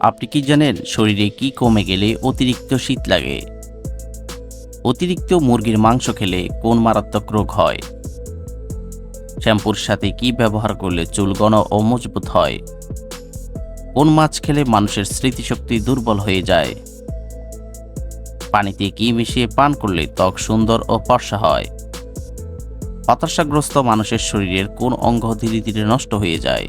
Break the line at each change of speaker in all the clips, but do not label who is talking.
আপনি কি জানেন শরীরে কি কমে গেলে অতিরিক্ত শীত লাগে? অতিরিক্ত মুরগির মাংস খেলে কোন মারাত্মক রোগ হয়? শ্যাম্পুর সাথে কি ব্যবহার করলে চুল ঘন ও মজবুত হয়? কোন মাছ খেলে মানুষের স্মৃতিশক্তি দুর্বল হয়ে যায়? পানিতে কি মিশিয়ে পান করলে ত্বক সুন্দর ও ফর্সা হয়? হতাশাগ্রস্ত মানুষের শরীরের কোন অঙ্গ ধীরে ধীরে নষ্ট হয়ে যায়?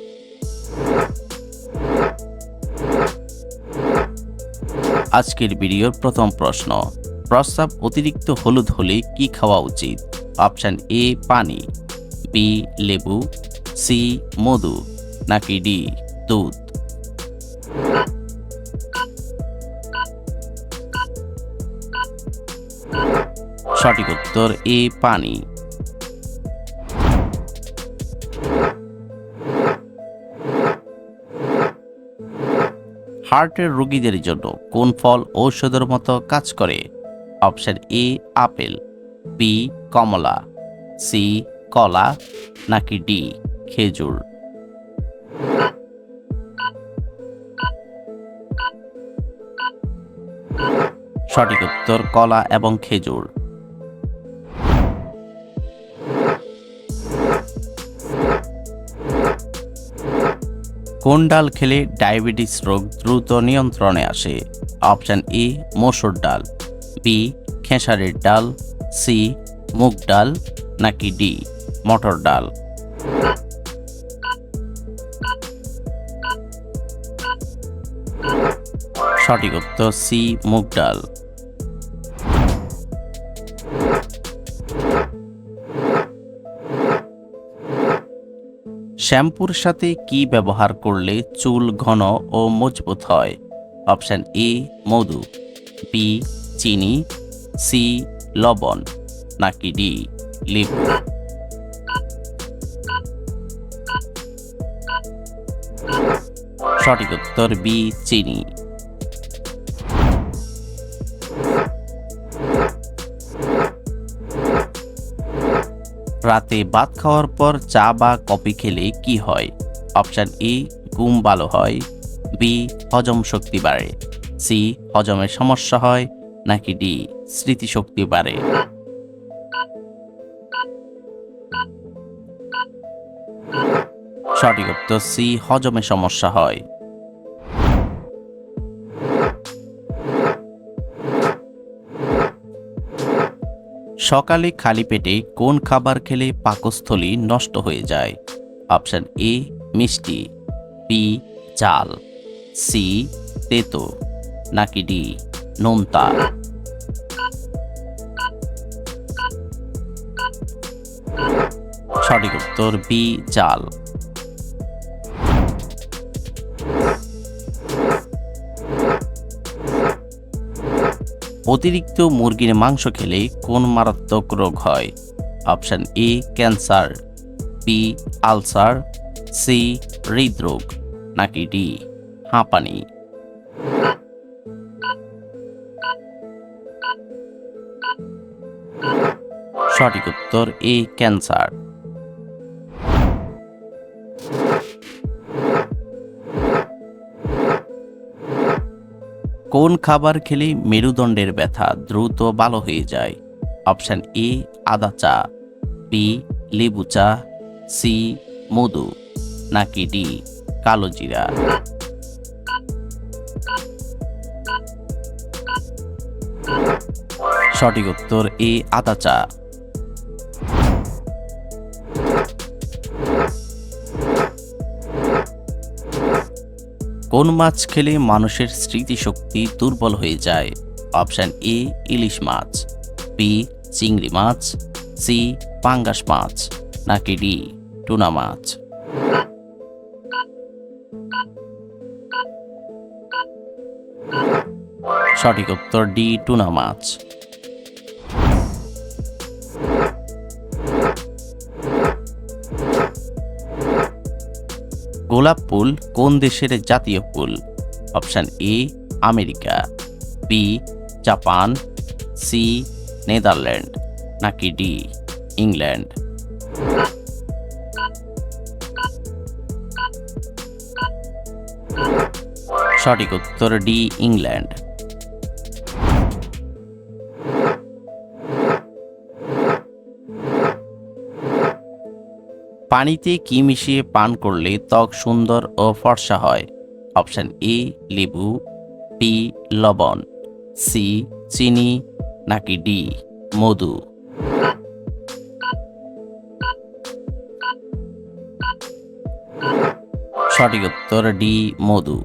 আজকের ভিডিওর প্রথম প্রশ্ন। প্রস্রাব অতিরিক্ত হলুদ হলে কি খাওয়া উচিত? অপশান এ, পানি। বি, লেবু। সি, মধু। নাকি ডি, দুধ? সঠিক উত্তর এ, পানি। হার্টের রোগীদের জন্য কোন ফল ঔষধের মতো কাজ করে? অপশন এ, আপেল বি কমলা সি কলা, নাকি ডি খেজুর? সঠিক উত্তর কলা এবং খেজুর। কোন ডাল খেলে ডায়াবেটিস রোগ দ্রুত নিয়ন্ত্রণে আসে? অপশান এ, মসুর ডাল, বি, খেসারির ডাল, সি, মুগ ডাল, নাকি ডি, মটর ডাল? সঠিক উত্তর সি, মুগ ডাল। শ্যাম্পুর সাথে কি ব্যবহার করলে চুল ঘন ও মজবুত হয়? অপশান এ, মধু, বি, চিনি, সি, লবণ, নাকি ডি লিপ সঠিক উত্তর বি, চিনি। রাতে ভাত খাওয়ার পর চা বা কফি খেলে কি হয়? অপশান এ, ঘুম ভালো হয়। বি, হজম শক্তি বাড়ে। সি হজমের সমস্যা হয়। নাকি ডি, স্মৃতিশক্তি বাড়ে। সঠিক উত্তর সি, হজমে সমস্যা হয়। সকালে খালি পেটে কোন খাবার খেলে পাকস্থলী নষ্ট হয়ে যায়? অপশান এ, মিষ্টি। বি চাল। সি তেতো। নাকি ডি নোনতা। সঠিক উত্তর বি চাল। অতিরিক্ত মুরগির মাংস খেলে কোন মারাত্মক রোগ হয়? Option A, cancer, B, ulcer, C, হৃদরোগ, নাকি ডি, হাঁপানি। সঠিক উত্তর এ, ক্যান্সার। কোন খাবার খেলে মেরুদণ্ডের ব্যথা দ্রুত ভালো হয়ে যায়? অপশান এ, আদা চা, বি, লেবু চা, সি, মধু, নাকি ডি, কালো জিরা? সঠিক উত্তর এ, আদা চা। কোন মাছ খেলে মানুষের স্মৃতিশক্তি দুর্বল হয়ে যায়? অপশান এ, ইলিশ মাছ বি চিংড়ি মাছ সি পাঙ্গাস মাছ, নাকি ডি টুনা মাছ? সঠিক উত্তর ডি টুনা মাছ। গোলাপ ফুল কোন দেশের জাতীয় ফুল? Option A, America, B, Japan, C, Netherland, নাকি ডি, ইংল্যান্ড? সঠিক উত্তর ডি, ইংল্যান্ড। পানিতে কি মিশিয়ে পান করলে ত্বক সুন্দর ও ফর্সা হয়? অপশান এ, লেবু বি লবণ সি চিনি, নাকি ডি মধু? সঠিক উত্তর ডি মধু।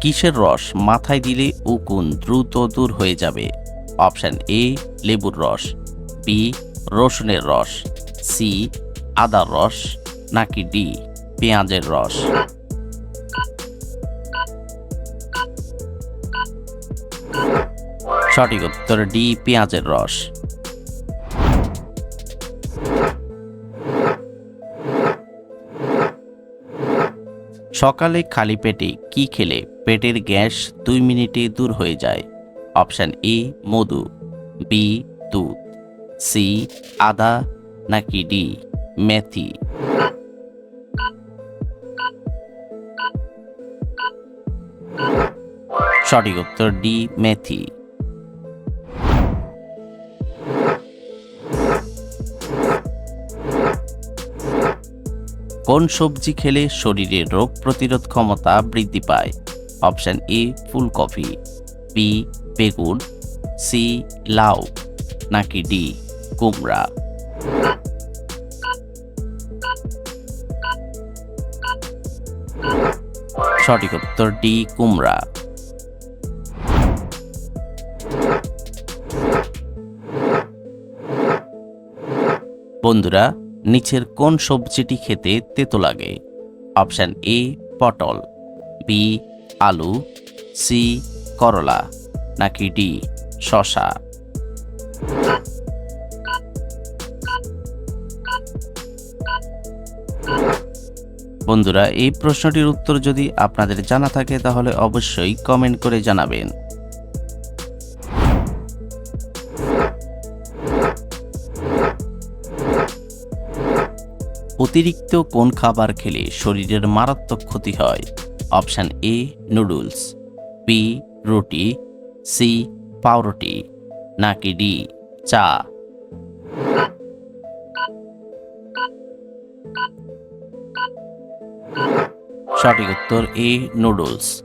কিসের রস? মাথায় দিলে উকুন দ্রুত দূর হয়ে যাবে। অপশান এ, লেবুর রস। বি রসুনের রস। সি আদার রস। নাকি ডি পেঁয়াজের রস। সঠিক উত্তর ডি পেঁয়াজের রস। সকালে খালি পেটে কি খেলে পেটের গ্যাস দুই মিনিটে দূর হয়ে যায়। অপশান এ, মধু, বি, দুধ, সি, আদা, নাকি ডি, মেথি। সঠিক উত্তর ডি, মেথি। কোন সবজি খেলে শরীরে রোগ প্রতিরোধ ক্ষমতা বৃদ্ধি পায়? অপশন এ, ফুলকপি, বি, বেগুন, সি, লাউ, নাকি ডি, কুমড়া? সঠিক উত্তর ডি, কুমড়া। বন্ধুরা নিচের কোন সবজিটি খেতে তেতো লাগে? অপশান এ, পটল, বি, আলু, সি, করলা, নাকি ডি শশা বন্ধুরা, এই প্রশ্নটির উত্তর যদি আপনাদের জানা থাকে, তাহলে অবশ্যই কমেন্ট করে জানাবেন। অতিরিক্ত কোন খাবার খেলে শরীরের মারাত্মক ক্ষতি হয়? অপশান এ, নুডলস বি রুটি সি পাউরুটি, নাকি ডি চা? সঠিক উত্তর এ, নুডলস।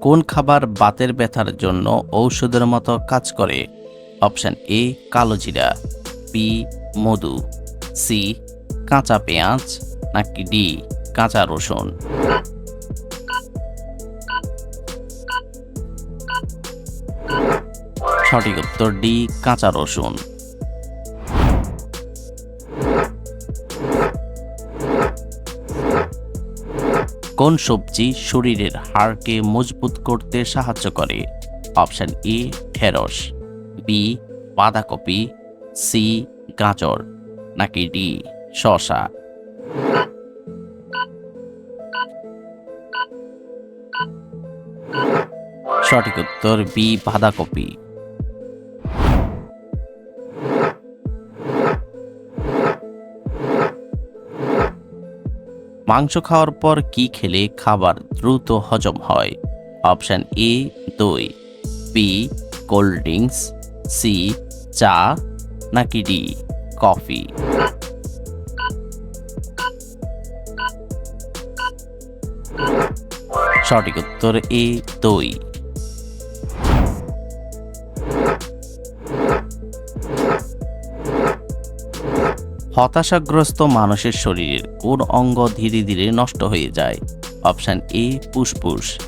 কোন খাবার বাতের ব্যথার জন্য ঔষধের মতো কাজ করে? অপশন এ, কালো জিরা বি মধু সি কাঁচা পেঁয়াজ, নাকি ডি কাঁচা রসুন? সঠিক উত্তর ডি কাঁচা রসুন। কোন সবজি শরীরের হাড়কে মজবুত করতে সাহায্য করে? অপশান এ, ঢেঁড়স, বি, বাঁধাকপি, সি, গাজর, নাকি ডি শশা সঠিক উত্তর বি, বাঁধাকপি। মাংস খাওয়ার পর কি খেলে খাবার দ্রুত হজম হয়? অপশান এ, দই, বি, কোল্ড ড্রিঙ্কস, সি, চা, নাকি ডি, কফি? সঠিক উত্তর এ, দই। হতাশাগ্রস্ত মানুষের শরীরের কোন অঙ্গ ধীরে ধীরে নষ্ট হয়ে যায়? অপশান এ, ফুসফুস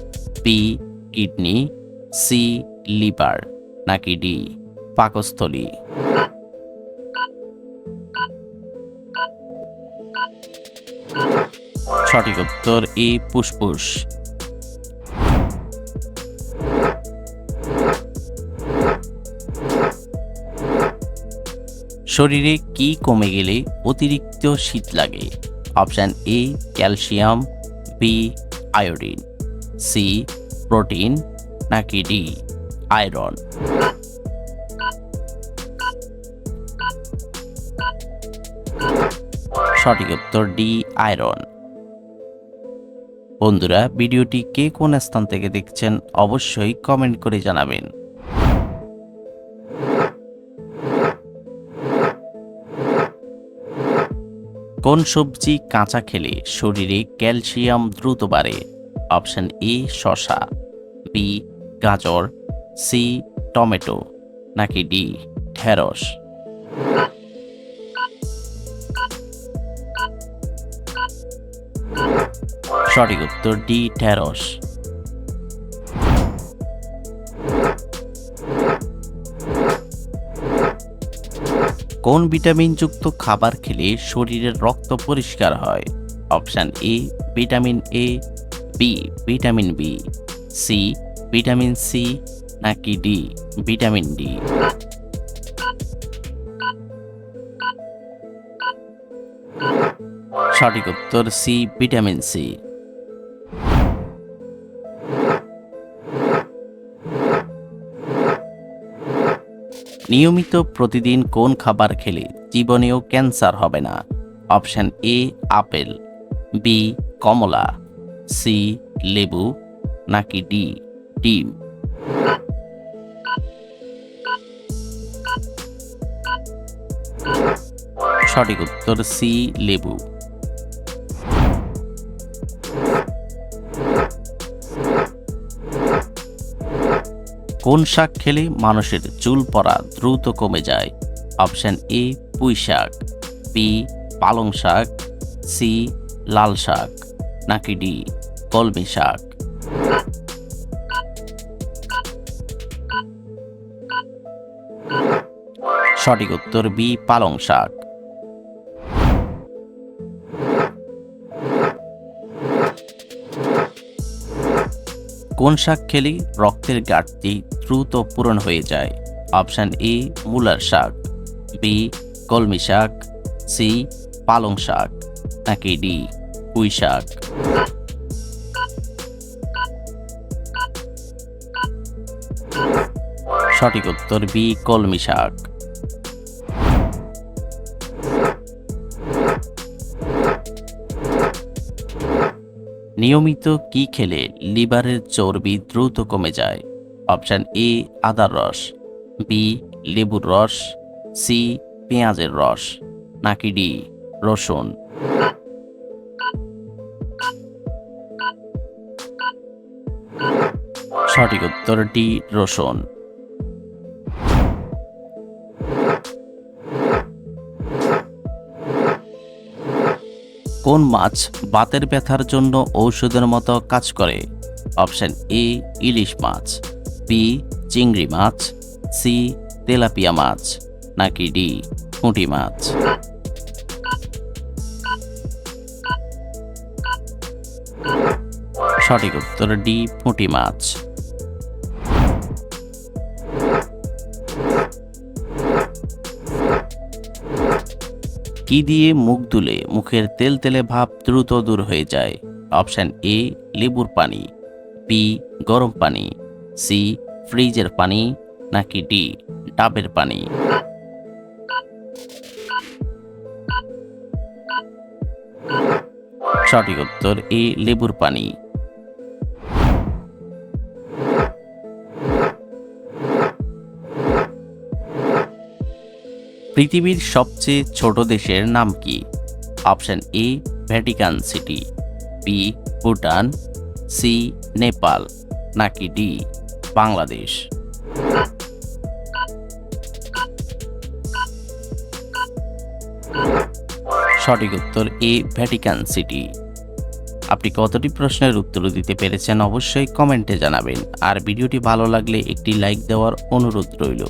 বি কিডনি সি লিভার, নাকি ডি, পাকস্থলী? সঠিক উত্তর এ পুষ্পুষ শরীরে কি কমে গেলে অতিরিক্ত শীত লাগে? Option A, calcium, B, iodine, C, protein, নাকি ডি, আয়রন। সঠিক উত্তর ডি, আয়রন। বন্ধুরা, ভিডিওটি কে কোন স্থান থেকে দেখছেন অবশ্যই কমেন্ট করে জানাবেন। কোন সবজি কাঁচা খেলে শরীরে ক্যালসিয়াম দ্রুত বাড়ে? অপশন এ শশা বি গাজর সি টমেটো, নাকি ডি, ঢেঁড়স? সঠিক উত্তর ডি, ঢেঁড়স। কোন ভিটামিনযুক্ত খাবার খেলে শরীরের রক্ত পরিষ্কার হয়? Option A, vitamin A, B, vitamin B, C, vitamin C, নাকি ডি, ভিটামিন ডি। সঠিক উত্তর সি, ভিটামিন সি। নিয়মিত প্রতিদিন কোন খাবার খেলে জীবনেও ক্যান্সার হবে না? অপশান এ, আপেল, বি, কমলা, সি, লেবু, নাকি ডি, ডিম? সঠিক উত্তর সি, লেবু। কোন শাক খেলে মানুষের চুল পড়া দ্রুত কমে যায়? অপশন এ, পুঁই শাক বি পালং শাক সি লাল শাক, নাকি ডি কলমি শাক? সঠিক উত্তর বি পালং শাক। কোন শাক খেলে রক্তের ঘাটতি দ্রুত পূরণ হয়ে যায়? অপশান এ, মূলার শাক। বি, কলমি শাক। সি, পালং শাক। নাকি ডি, পুঁই শাক। সঠিক উত্তর বি, কলমি শাক। নিয়মিত কি খেলে লিভারের চর্বি দ্রুত কমে যায়? অপশান এ, আদার রস, বি, লেবুর রস, সি, পেঁয়াজের রস, নাকি ডি, রসুন। সঠিক উত্তর ডি রসুন। কোন মাছ বাতের ব্যথার জন্য ঔষধের মতো কাজ করে? অপশন এ, ইলিশ মাছ, বি, চিংড়ি মাছ, সি, তেলাপিয়া মাছ, নাকি ডি, পুঁটি মাছ? সঠিক উত্তর ডি, পুঁটি মাছ। কি দিয়ে মুখ ধুলে মুখের তেল তেলে ভাব দ্রুত দূর হয়ে যায়? অপশান এ, লেবুর পানি। বি, গরম পানি। সি, ফ্রিজের পানি। নাকি ডি, ডাবের পানি। সঠিক উত্তর এ, লেবুর পানি। পৃথিবীর সবচেয়ে ছোট দেশের নাম কি? Option A, Vatican City B Bhutan C Nepal, নাকি ডি বাংলাদেশ? সঠিক উত্তর এ, ভ্যাটিকান সিটি। আপনি কতটি প্রশ্নের উত্তর দিতে পেরেছেন অবশ্যই কমেন্টে জানাবেন। আর ভিডিওটি ভালো লাগলে একটি লাইক দেওয়ার অনুরোধ রইল।